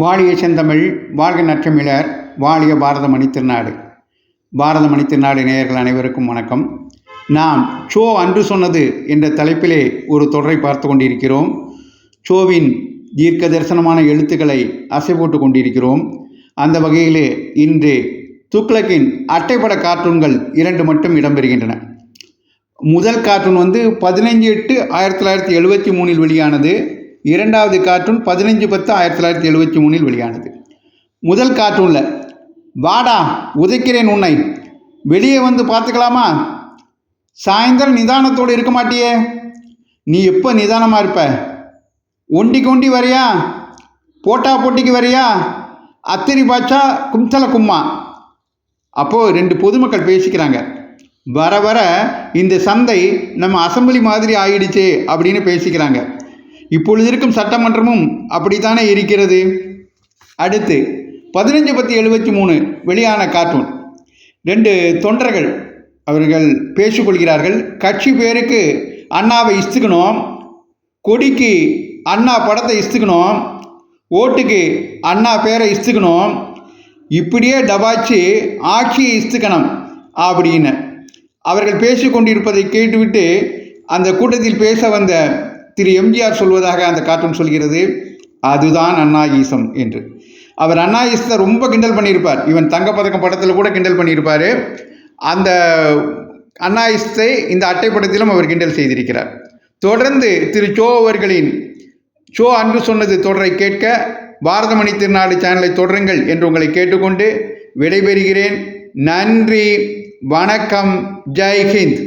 வாழிய செந்தமிழ் வாழ்க நற்றமிழர் வாழிய பாரத மணித்திருநாடு பாரத மணித்திருநாடு நேயர்கள் அனைவருக்கும் வணக்கம். நாம் சோ அன்று சொன்னது என்ற தலைப்பிலே ஒரு தொடரை பார்த்து கொண்டிருக்கிறோம். சோவின் தீர்க்க தரிசனமான எழுத்துக்களை அசை போட்டு கொண்டிருக்கிறோம். அந்த வகையிலே இன்று துக்ளக்கின் அட்டைப்பட கார்ட்டூன்கள் இரண்டு மட்டும் இடம்பெறுகின்றன. முதல் கார்ட்டூன் வந்து பதினைஞ்சு எட்டு ஆயிரத்தி தொள்ளாயிரத்தி எழுபத்தி மூணில் வெளியானது. இரண்டாவது கார்ட்டூன் பதினஞ்சு பத்து ஆயிரத்தி தொள்ளாயிரத்தி எழுபத்தி மூணில் வெளியானது. முதல் கார்ட்டூனில் வாடா உதைக்கிறேன் உன்னை. வெளியே வந்து பார்த்துக்கலாமா? சாயந்தரம் நிதானத்தோடு இருக்க மாட்டியே. நீ எப்போ நிதானமாக இருப்ப? ஒண்டிக்கு ஒண்டி வரியா? போட்டா போட்டிக்கு வரையா? அத்திரி பாய்ச்சா கும்சல கும்மா. அப்போது ரெண்டு பொதுமக்கள் பேசிக்கிறாங்க. வர வர இந்த சந்தை நம்ம அசம்பிளி மாதிரி ஆயிடுச்சு அப்படின்னு பேசிக்கிறாங்க. இப்பொழுது இருக்கும் சட்டமன்றமும் அப்படித்தானே இருக்கிறது? அடுத்து பதினஞ்சு பத்து எழுபத்தி மூணு வெளியான கார்ட்டூன். ரெண்டு தொண்டர்கள் அவர்கள் பேசிக்கொள்கிறார்கள். கட்சி பேருக்கு அண்ணாவை இஸ்துக்கணும். கொடிக்கு அண்ணா படத்தை இஸ்துக்கணும். ஓட்டுக்கு அண்ணா பேரை இஸ்துக்கணும். இப்படியே டபாச்சு ஆட்சியை இஸ்துக்கணும் அப்படின்னு. அவர்கள் பேசிக்கொண்டிருப்பதை கேட்டுவிட்டு அந்த கூட்டத்தில் பேச வந்த திரு எம்ஜிஆர் சொல்வதாக அந்த கார்ட்டூன் சொல்கிறது அதுதான் அண்ணா ஈசம் என்று. அவர் அண்ணா ஈசத்தை ரொம்ப கிண்டல் பண்ணியிருப்பார். இவன் தங்கப்பதக்கம் படத்தில் கூட கிண்டல் பண்ணியிருப்பார். அந்த அண்ணா ஈசத்தை இந்த அட்டைப்படத்திலும் அவர் கிண்டல் செய்திருக்கிறார். தொடர்ந்து திரு சோ அவர்களின் சோ அன்று சொன்னது தொடரை கேட்க பாரதமணி திருநாடு சேனலை தொடருங்கள் என்று உங்களை கேட்டுக்கொண்டு விடைபெறுகிறேன். நன்றி வணக்கம் ஜெய்ஹிந்த்